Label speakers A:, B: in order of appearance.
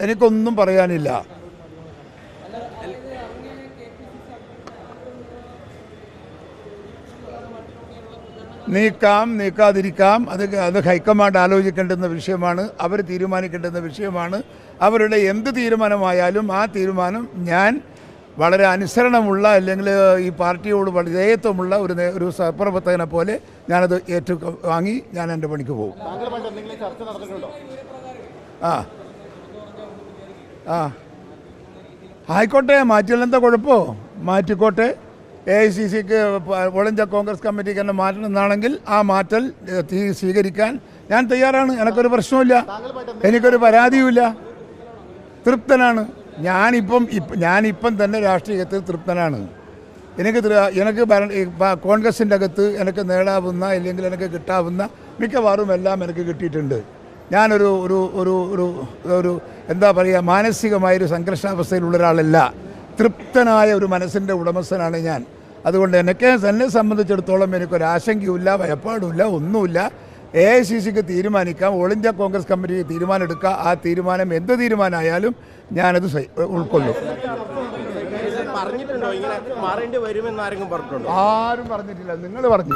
A: എനിക്കൊന്നും പറയാനില്ല. നീക്കാം നീക്കാതിരിക്കാം. അത് അത് ഹൈക്കമാൻഡ് ആലോചിക്കേണ്ടുന്ന വിഷയമാണ്. അവർ തീരുമാനിക്കേണ്ടുന്ന വിഷയമാണ്. അവരുടെ എന്ത് തീരുമാനമായാലും ആ തീരുമാനം ഞാൻ വളരെ അനുസരണമുള്ള അല്ലെങ്കിൽ ഈ പാർട്ടിയോട് വിധേയത്വമുള്ള ഒരു ഒരു സഹപ്രവർത്തകനെ പോലെ ഞാനത് ഏറ്റു വാങ്ങി ഞാൻ എന്റെ പണിക്ക് പോകും. ആ. ആ. ആയിക്കോട്ടെ മാറ്റിയാൽ എന്താ കുഴപ്പമോ മാറ്റിക്കോട്ടെ എ ഐ സി സിക്ക് ഓൾ കോൺഗ്രസ് കമ്മിറ്റിക്ക് എന്നെ മാറ്റണം എന്നാണെങ്കിൽ ആ മാറ്റൽ സ്വീകരിക്കാൻ ഞാൻ തയ്യാറാണ്. എനിക്കൊരു പ്രശ്നമില്ല എനിക്കൊരു പരാതിയുമില്ല. തൃപ്തനാണ്. ഞാനിപ്പം ഇപ്പം ഞാനിപ്പം തന്നെ രാഷ്ട്രീയത്തിൽ തൃപ്തനാണ്. എനിക്ക് എനിക്ക് കോൺഗ്രസിന്റെ അകത്ത് എനിക്ക് നേടാവുന്ന അല്ലെങ്കിൽ എനിക്ക് കിട്ടാവുന്ന മിക്കവാറും എല്ലാം എനിക്ക് കിട്ടിയിട്ടുണ്ട്. ഞാനൊരു ഒരു ഒരു ഒരു എന്താ പറയുക മാനസികമായൊരു സംഘർഷാവസ്ഥയിലുള്ള ഒരാളല്ല. തൃപ്തനായ ഒരു മനസ്സിന്റെ ഉടമസ്ഥനാണ് ഞാൻ. അതുകൊണ്ട് എനിക്ക് എന്നെ സംബന്ധിച്ചിടത്തോളം എനിക്കൊരാശങ്കയുമില്ല ഭയപ്പാടുമില്ല ഒന്നുമില്ല. എ ഐ സി സിക്ക് തീരുമാനിക്കാം ഓൾ ഇന്ത്യ കോൺഗ്രസ് കമ്മിറ്റിക്ക് തീരുമാനം എടുക്കുക ആ തീരുമാനം എന്ത് തീരുമാനമായാലും ഞാനത് ഉൾക്കൊള്ളും. ആരും പറഞ്ഞിട്ടില്ല. നിങ്ങൾ പറഞ്ഞു.